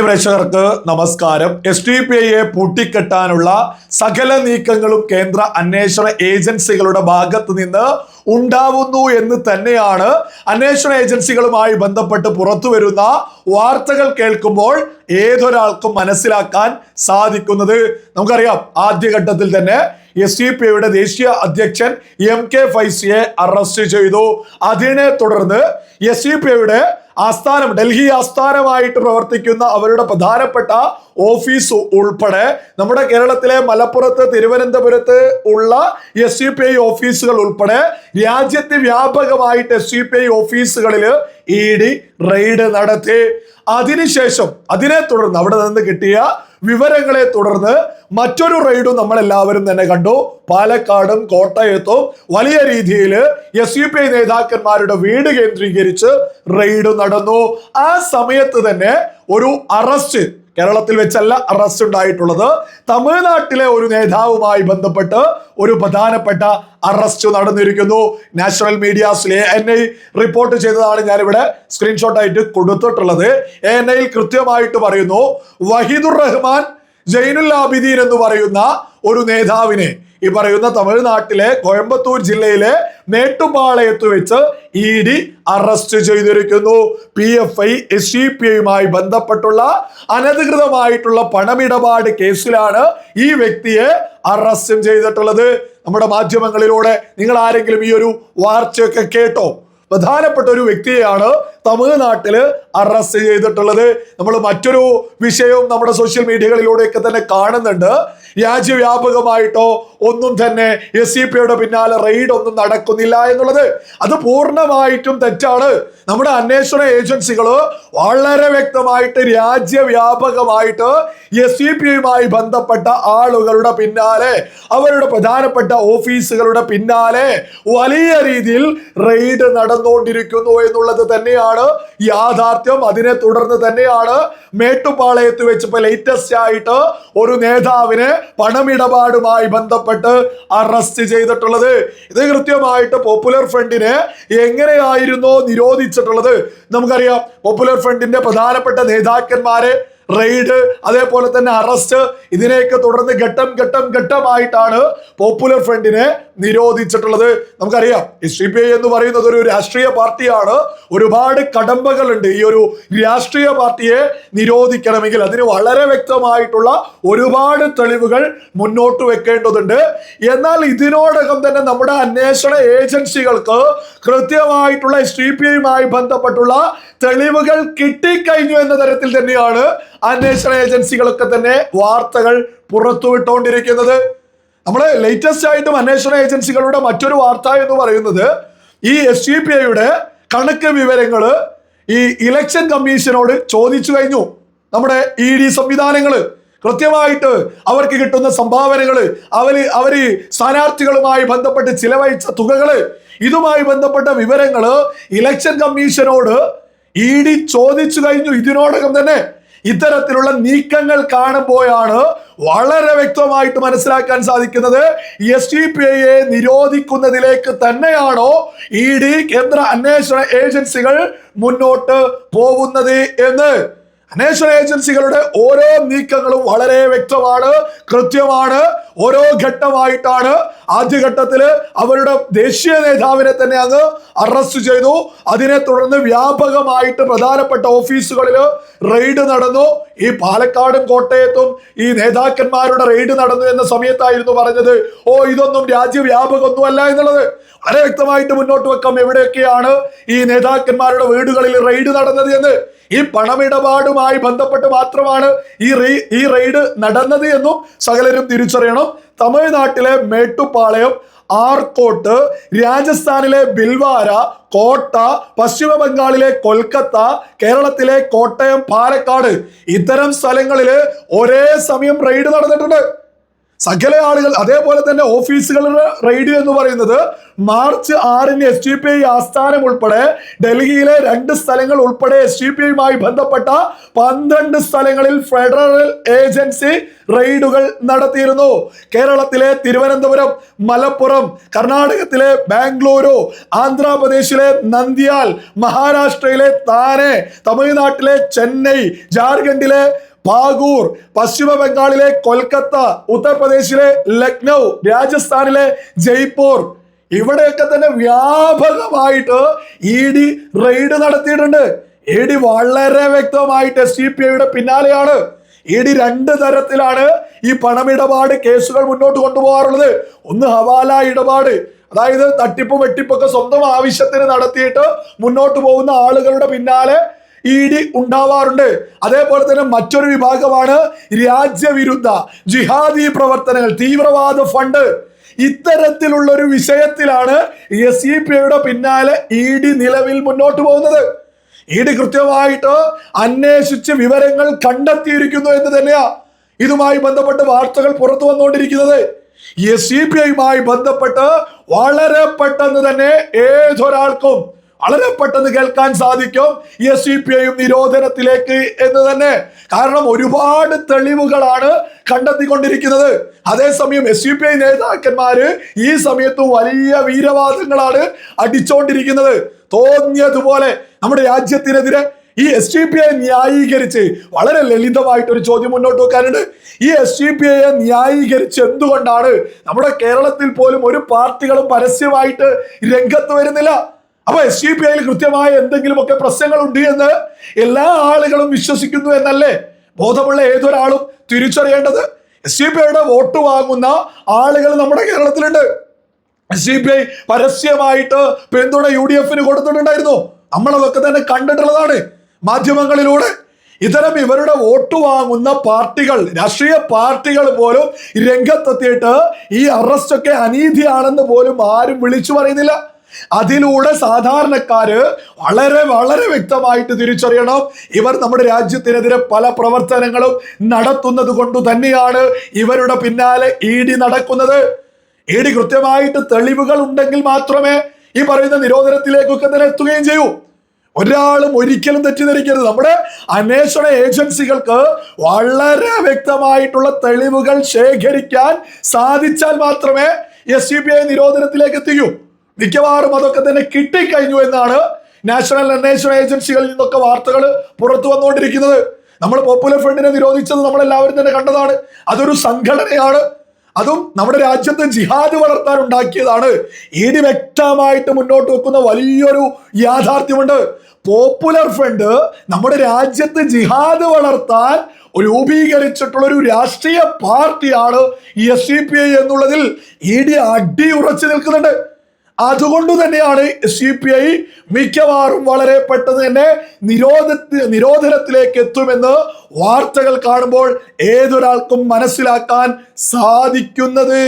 പ്രേക്ഷകർക്ക് നമസ്കാരം. S D P ഐയെ പൂട്ടിക്കെട്ടാനുള്ള സകല നീക്കങ്ങളും കേന്ദ്ര അന്വേഷണ ഏജൻസികളുടെ ഭാഗത്ത് നിന്ന് ഉണ്ടാവുന്നു എന്ന് തന്നെയാണ് അന്വേഷണ ഏജൻസികളുമായി ബന്ധപ്പെട്ട് പുറത്തു വരുന്ന വാർത്തകൾ കേൾക്കുമ്പോൾ ഏതൊരാൾക്കും മനസ്സിലാക്കാൻ സാധിക്കുന്നത്. നമുക്കറിയാം ആദ്യഘട്ടത്തിൽ തന്നെ എസ് ഡി പി ഐയുടെ ദേശീയ അധ്യക്ഷൻ എം കെ ഫൈസിയെ അറസ്റ്റ് ചെയ്തു. അതിനെ തുടർന്ന് എസ് ഡി പി ഐയുടെ ആസ്ഥാനം ഡൽഹി ആസ്ഥാനമായിട്ട് പ്രവർത്തിക്കുന്ന അവരുടെ പ്രധാനപ്പെട്ട ഓഫീസ് ഉൾപ്പെടെ നമ്മുടെ കേരളത്തിലെ മലപ്പുറത്ത് തിരുവനന്തപുരത്ത് ഉള്ള എസ് യു പി ഐ ഓഫീസുകൾ ഉൾപ്പെടെ രാജ്യത്ത് വ്യാപകമായിട്ട് എസ് യു പി ഐ ഓഫീസുകളിൽ ഇ ഡി റെയ്ഡ് നടത്തി. അതിനുശേഷം അതിനെ തുടർന്ന് അവിടെ നിന്ന് കിട്ടിയ വിവരങ്ങളെ തുടർന്ന് മറ്റൊരു റെയ്ഡും നമ്മൾ എല്ലാവരും തന്നെ കണ്ടു. പാലക്കാടും കോട്ടയത്തും വലിയ രീതിയിൽ എസ് യു പി ഐ നേതാക്കന്മാരുടെ വീട് കേന്ദ്രീകരിച്ച് റെയ്ഡ് നടന്നു. ആ സമയത്ത് തന്നെ ഒരു അറസ്റ്റ് കേരളത്തിൽ വെച്ചല്ല അറസ്റ്റ് ഉണ്ടായിട്ടുള്ളത്. തമിഴ്നാട്ടിലെ ഒരു നേതാവുമായി ബന്ധപ്പെട്ട് ഒരു പ്രധാനപ്പെട്ട അറസ്റ്റ് നടന്നിരിക്കുന്നു. നാഷണൽ മീഡിയാസിലെ എൻ ഐ റിപ്പോർട്ട് ചെയ്തതാണ് ഞാനിവിടെ സ്ക്രീൻഷോട്ട് ആയിട്ട് കൊടുത്തിട്ടുള്ളത്. എൻ ഐയിൽ കൃത്യമായിട്ട് പറയുന്നു വഹീദുർ റഹ്മാൻ ജൈനുൽ ആബിദീൻ എന്ന് പറയുന്ന ഒരു നേതാവിനെ ഈ പറയുന്ന തമിഴ്നാട്ടിലെ കോയമ്പത്തൂർ ജില്ലയിലെ മേട്ടുപാളയത്ത് വെച്ച് ഇ ഡി അറസ്റ്റ് ചെയ്തിരിക്കുന്നു. P F I S C P ഐയുമായി ബന്ധപ്പെട്ടുള്ള അനധികൃതമായിട്ടുള്ള പണമിടപാട് കേസിലാണ് ഈ വ്യക്തിയെ അറസ്റ്റും ചെയ്തിട്ടുള്ളത്. നമ്മുടെ മാധ്യമങ്ങളിലൂടെ നിങ്ങൾ ആരെങ്കിലും ഈ ഒരു വാർത്തയൊക്കെ കേട്ടോ. പ്രധാനപ്പെട്ട ഒരു വ്യക്തിയെയാണ് തമിഴ്നാട്ടിൽ അറസ്റ്റ് ചെയ്തിട്ടുള്ളത്. നമ്മൾ മറ്റൊരു വിഷയവും നമ്മുടെ സോഷ്യൽ മീഡിയകളിലൂടെയൊക്കെ തന്നെ കാണുന്നുണ്ട്. രാജ്യവ്യാപകമായിട്ടോ ഒന്നും തന്നെ എസ് സി പിയുടെ പിന്നാലെ റെയ്ഡ് ഒന്നും നടക്കുന്നില്ല എന്നുള്ളത്. അത് പൂർണമായിട്ടും തെറ്റാണ്. നമ്മുടെ അന്വേഷണ ഏജൻസികൾ വളരെ വ്യക്തമായിട്ട് രാജ്യവ്യാപകമായിട്ട് എസ് സി പിയുമായി ബന്ധപ്പെട്ട ആളുകളുടെ പിന്നാലെ അവരുടെ പ്രധാനപ്പെട്ട ഓഫീസുകളുടെ പിന്നാലെ വലിയ രീതിയിൽ റെയ്ഡ് നടന്നുകൊണ്ടിരിക്കുന്നു എന്നുള്ളത് തന്നെയാണ് യാഥാർത്ഥ്യം. അതിനെ തുടർന്ന് തന്നെയാണ് മേട്ടുപാളയത്ത് വെച്ച് ലേറ്റസ്റ്റ് ആയിട്ട് ഒരു നേതാവിനെ പണമിടപാടുമായി ബന്ധപ്പെട്ട് അറസ്റ്റ് ചെയ്തിട്ടുള്ളത്. ഇത് കൃത്യമായിട്ട് പോപ്പുലർ ഫ്രണ്ടിനെ എങ്ങനെയായിരുന്നോ നിരോധിച്ചിട്ടുള്ളത്? നമുക്കറിയാം. പോപ്പുലർ ഫ്രണ്ടിന്റെ പ്രധാനപ്പെട്ട നേതാക്കന്മാരെ റെയ്ഡ് അതേപോലെ തന്നെ അറസ്റ്റ് ഇതിനെയൊക്കെ തുടർന്ന് ഘട്ടം ഘട്ടം ഘട്ടമായിട്ടാണ് പോപ്പുലർ ഫ്രണ്ടിനെ നിരോധിച്ചിട്ടുള്ളത്. നമുക്കറിയാം എസ് ഡി പി ഐ എന്ന് പറയുന്നത് ഒരു രാഷ്ട്രീയ പാർട്ടിയാണ്. ഒരുപാട് കടമ്പകളുണ്ട്. ഈ ഒരു രാഷ്ട്രീയ പാർട്ടിയെ നിരോധിക്കണമെങ്കിൽ അതിന് വളരെ വ്യക്തമായിട്ടുള്ള ഒരുപാട് തെളിവുകൾ മുന്നോട്ട് വെക്കേണ്ടതുണ്ട്. എന്നാൽ ഇതിനോടകം തന്നെ നമ്മുടെ അന്വേഷണ ഏജൻസികൾക്ക് കൃത്യമായിട്ടുള്ള എസ് ഡി പി ഐയുമായി ബന്ധപ്പെട്ടുള്ള തെളിവുകൾ കിട്ടിക്കഴിഞ്ഞു എന്ന തരത്തിൽ തന്നെയാണ് അന്വേഷണ ഏജൻസികളൊക്കെ തന്നെ വാർത്തകൾ പുറത്തുവിട്ടുകൊണ്ടിരിക്കുന്നത് നമ്മൾ ലേറ്റസ്റ്റ് ആയിട്ടും അന്വേഷണ ഏജൻസികളുടെ മറ്റൊരു വാർത്ത എന്ന് പറയുന്നത് ഈ എസ് ഡി പി ഐയുടെ കണക്ക് വിവരങ്ങൾ ഈ ഇലക്ഷൻ കമ്മീഷനോട് ചോദിച്ചു കഴിഞ്ഞു. നമ്മുടെ ഇ ഡി സംവിധാനങ്ങൾ കൃത്യമായിട്ട് അവർക്ക് കിട്ടുന്ന സംഭാവനകൾ അവർ അവർ സ്ഥാനാർത്ഥികളുമായി ബന്ധപ്പെട്ട് ചിലവഴിച്ച തുകകൾ ഇതുമായി ബന്ധപ്പെട്ട വിവരങ്ങൾ ഇലക്ഷൻ കമ്മീഷനോട് ഇ ഡി ചോദിച്ചു കഴിഞ്ഞു ഇതിനോടകം തന്നെ. ഇത്തരത്തിലുള്ള നീക്കങ്ങൾ കാണുമ്പോഴാണ് വളരെ വ്യക്തമായിട്ട് മനസ്സിലാക്കാൻ സാധിക്കുന്നത്. എസ് ഡി പി ഐയെ നിരോധിക്കുന്നതിലേക്ക് തന്നെയാണോ ഇ ഡി കേന്ദ്ര അന്വേഷണ ഏജൻസികൾ മുന്നോട്ട് പോകുന്നത് എന്ന്. അന്വേഷണ ഏജൻസികളുടെ ഓരോ നീക്കങ്ങളും വളരെ വ്യക്തമാണ് കൃത്യമാണ് ഓരോ ഘട്ടമായിട്ടാണ്. ആദ്യഘട്ടത്തിൽ അവരുടെ ദേശീയ നേതാവിനെ തന്നെ അങ്ങ് അറസ്റ്റ് ചെയ്തു. അതിനെ തുടർന്ന് വ്യാപകമായിട്ട് പ്രധാനപ്പെട്ട ഓഫീസുകളിൽ റെയ്ഡ് നടന്നു. ഈ പാലക്കാടും കോട്ടയത്തും ഈ നേതാക്കന്മാരുടെ റെയ്ഡ് നടന്നു എന്ന സമയത്തായിരുന്നു പറഞ്ഞത്. ഓ ഇതൊന്നും രാജ്യവ്യാപകമൊന്നുമല്ല എന്നുള്ളത്. വളരെ വ്യക്തമായിട്ട് മുന്നോട്ട് വെക്കാം. എവിടെയൊക്കെയാണ് ഈ നേതാക്കന്മാരുടെ വീടുകളിൽ റെയ്ഡ് നടന്നത് എന്ന്? ഈ പണമിടപാടുമായി ബന്ധപ്പെട്ട് മാത്രമാണ് ഈ ഈ റെയ്ഡ് നടന്നത് എന്നും സകലരും തിരിച്ചറിയണം. തമിഴ്നാട്ടിലെ മേട്ടുപ്പാളയം ആർക്കോട്ട് രാജസ്ഥാനിലെ ബിൽവാര കോട്ട പശ്ചിമ ബംഗാളിലെ കൊൽക്കത്ത കേരളത്തിലെ കോട്ടയം പാലക്കാട്. ഇത്തരം സ്ഥലങ്ങളിൽ ഒരേ സമയം റെയ്ഡ് നടന്നിട്ടുണ്ട്. സകല ആളുകൾ അതേപോലെ തന്നെ ഓഫീസുകളുടെ റെയ്ഡ് എന്ന് പറയുന്നത് മാർച്ച് ആറിന് എസ് ടി പി ഐ ആസ്ഥാനം ഉൾപ്പെടെ ഡൽഹിയിലെ രണ്ട് സ്ഥലങ്ങൾ ഉൾപ്പെടെ എസ് ടി പി ഐയുമായി ബന്ധപ്പെട്ട പന്ത്രണ്ട് സ്ഥലങ്ങളിൽ ഫെഡറൽ ഏജൻസി റെയ്ഡുകൾ നടത്തിയിരുന്നു. കേരളത്തിലെ തിരുവനന്തപുരം മലപ്പുറം കർണാടകത്തിലെ ബാംഗ്ലൂരു ആന്ധ്രാപ്രദേശിലെ നന്ദിയാൽ മഹാരാഷ്ട്രയിലെ താനെ തമിഴ്നാട്ടിലെ ചെന്നൈ ജാർഖണ്ഡിലെ പാകൂർ പശ്ചിമ ബംഗാളിലെ കൊൽക്കത്ത ഉത്തർപ്രദേശിലെ ലക്നൗ രാജസ്ഥാനിലെ ജയ്പൂർ. ഇവിടെയൊക്കെ തന്നെ വ്യാപകമായിട്ട് ഇ ഡി റെയ്ഡ് നടത്തിയിട്ടുണ്ട്. ഇ ഡി വളരെ വ്യക്തമായിട്ട് എസ് ഡി പി ഐയുടെ പിന്നാലെയാണ്. ഇ ഡി രണ്ട് തരത്തിലാണ് ഈ പണമിടപാട് കേസുകൾ മുന്നോട്ട് കൊണ്ടുപോകാറുള്ളത്. ഒന്ന് ഹവാല ഇടപാട് അതായത് തട്ടിപ്പും വെട്ടിപ്പൊക്കെ സ്വന്തം ആവശ്യത്തിന് നടത്തിയിട്ട് മുന്നോട്ട് പോകുന്ന ആളുകളുടെ പിന്നാലെ ഇ ഡി ഉണ്ടാവാറുണ്ട്. അതേപോലെ തന്നെ മറ്റൊരു വിഭാഗമാണ് രാജ്യവിരുദ്ധ ജിഹാദി പ്രവർത്തനങ്ങൾ തീവ്രവാദ ഫണ്ട്. ഇത്തരത്തിലുള്ള ഒരു വിഷയത്തിലാണ് എസ് ഇ പി യുടെ പിന്നാലെ ഇ ഡി നിലവിൽ മുന്നോട്ട് പോകുന്നത്. ഇ ഡി കൃത്യമായിട്ട് അന്വേഷിച്ച് വിവരങ്ങൾ കണ്ടെത്തിയിരിക്കുന്നു എന്ന് തന്നെയാ ഇതുമായി ബന്ധപ്പെട്ട് വാർത്തകൾ പുറത്തു വന്നുകൊണ്ടിരിക്കുന്നത്. എസ് സി പി ഐയുമായി ബന്ധപ്പെട്ട് വളരെ പെട്ടെന്ന് തന്നെ ഏതൊരാൾക്കും വളരെ പെട്ടെന്ന് കേൾക്കാൻ സാധിക്കും. എസ് സി പി ഐയും നിരോധനത്തിലേക്ക് എന്ന് തന്നെ. കാരണം ഒരുപാട് തെളിവുകളാണ് കണ്ടെത്തിക്കൊണ്ടിരിക്കുന്നത്. അതേസമയം എസ് യു പി ഐ നേതാക്കന്മാര് ഈ സമയത്ത് വലിയ വീരവാദങ്ങളാണ് അടിച്ചോണ്ടിരിക്കുന്നത്. തോന്നിയതുപോലെ നമ്മുടെ രാജ്യത്തിനെതിരെ ഈ എസ് ഡി പി ഐ ന്യായീകരിച്ച് വളരെ ലളിതമായിട്ട് ഒരു ചോദ്യം മുന്നോട്ട് വെക്കാനുണ്ട്. ഈ എസ് ഡി പി ഐയെ ന്യായീകരിച്ച് എന്തുകൊണ്ടാണ് നമ്മുടെ കേരളത്തിൽ പോലും ഒരു പാർട്ടികളും പരസ്യമായിട്ട് രംഗത്ത് വരുന്നില്ല? അപ്പൊ എസ് ഡി പി ഐയിൽ കൃത്യമായ എന്തെങ്കിലുമൊക്കെ പ്രശ്നങ്ങൾ ഉണ്ട് എന്ന് എല്ലാ ആളുകളും വിശ്വസിക്കുന്നു എന്നല്ലേ ബോധമുള്ള ഏതൊരാളും തിരിച്ചറിയേണ്ടത്? എസ് ഡി പി ഐയുടെ വോട്ട് വാങ്ങുന്ന ആളുകൾ നമ്മുടെ കേരളത്തിലുണ്ട്. എസ് ഡി പി ഐ പരസ്യമായിട്ട് പിന്തുണ യു ഡി എഫിന് കൊടുത്തിട്ടുണ്ടായിരുന്നു. നമ്മളതൊക്കെ തന്നെ കണ്ടിട്ടുള്ളതാണ് മാധ്യമങ്ങളിലൂടെ. ഇത്തരം ഇവരുടെ വോട്ട് വാങ്ങുന്ന പാർട്ടികൾ രാഷ്ട്രീയ പാർട്ടികൾ പോലും രംഗത്തെത്തിയിട്ട് ഈ അറസ്റ്റൊക്കെ അനീതിയാണെന്ന് പോലും ആരും വിളിച്ചു പറയുന്നില്ല. അതിലൂടെ സാധാരണക്കാര് വളരെ വളരെ വ്യക്തമായിട്ട് തിരിച്ചറിയണം. ഇവർ നമ്മുടെ രാജ്യത്തിനെതിരെ പല പ്രവർത്തനങ്ങളും നടത്തുന്നത് കൊണ്ട് തന്നെയാണ് ഇവരുടെ പിന്നാലെ ഇ ഡി നടക്കുന്നത്. ഇ ഡി കൃത്യമായിട്ട് തെളിവുകൾ ഉണ്ടെങ്കിൽ മാത്രമേ ഈ പറയുന്ന നിരോധനത്തിലേക്കൊക്കെ തന്നെ എത്തുകയും ചെയ്യൂ. ഒരാളും ഒരിക്കലും തെറ്റിദ്ധരിക്കരുത്. നമ്മുടെ അന്വേഷണ ഏജൻസികൾക്ക് വളരെ വ്യക്തമായിട്ടുള്ള തെളിവുകൾ ശേഖരിക്കാൻ സാധിച്ചാൽ മാത്രമേ എസ് സി ബി ഐ നിരോധനത്തിലേക്ക് എത്തിക്കൂ. മിക്കവാറും അതൊക്കെ തന്നെ കിട്ടിക്കഴിഞ്ഞു എന്നാണ് നാഷണൽ അന്വേഷണ ഏജൻസികളിൽ നിന്നൊക്കെ വാർത്തകൾ പുറത്തു വന്നുകൊണ്ടിരിക്കുന്നത്. നമ്മൾ പോപ്പുലർ ഫ്രണ്ടിനെ നിരോധിച്ചത് നമ്മൾ എല്ലാവരും തന്നെ കണ്ടതാണ്. അതൊരു സംഘടനയാണ്. അതും നമ്മുടെ രാജ്യത്ത് ജിഹാദ് വളർത്താൻ ഉണ്ടാക്കിയതാണ്. ഇനി വ്യക്തമായിട്ട് മുന്നോട്ട് വെക്കുന്ന വലിയൊരു യാഥാർത്ഥ്യമുണ്ട്. പോപ്പുലർ ഫ്രണ്ട് നമ്മുടെ രാജ്യത്ത് ജിഹാദ് വളർത്താൻ രൂപീകരിച്ചിട്ടുള്ള ഒരു രാഷ്ട്രീയ പാർട്ടിയാണ് എസ് സി പി ഐ എന്നുള്ളതിൽ ഇ ഡി അടി ഉറച്ചു നിൽക്കുന്നുണ്ട്. അതുകൊണ്ട് തന്നെയാണ് സി പി ഐ മിക്കവാറും വളരെ പെട്ടെന്ന് തന്നെ നിരോധ നിരോധനത്തിലേക്ക് എത്തുമെന്ന് വാർത്തകൾ കാണുമ്പോൾ ഏതൊരാൾക്കും മനസ്സിലാക്കാൻ സാധിക്കുന്നത്.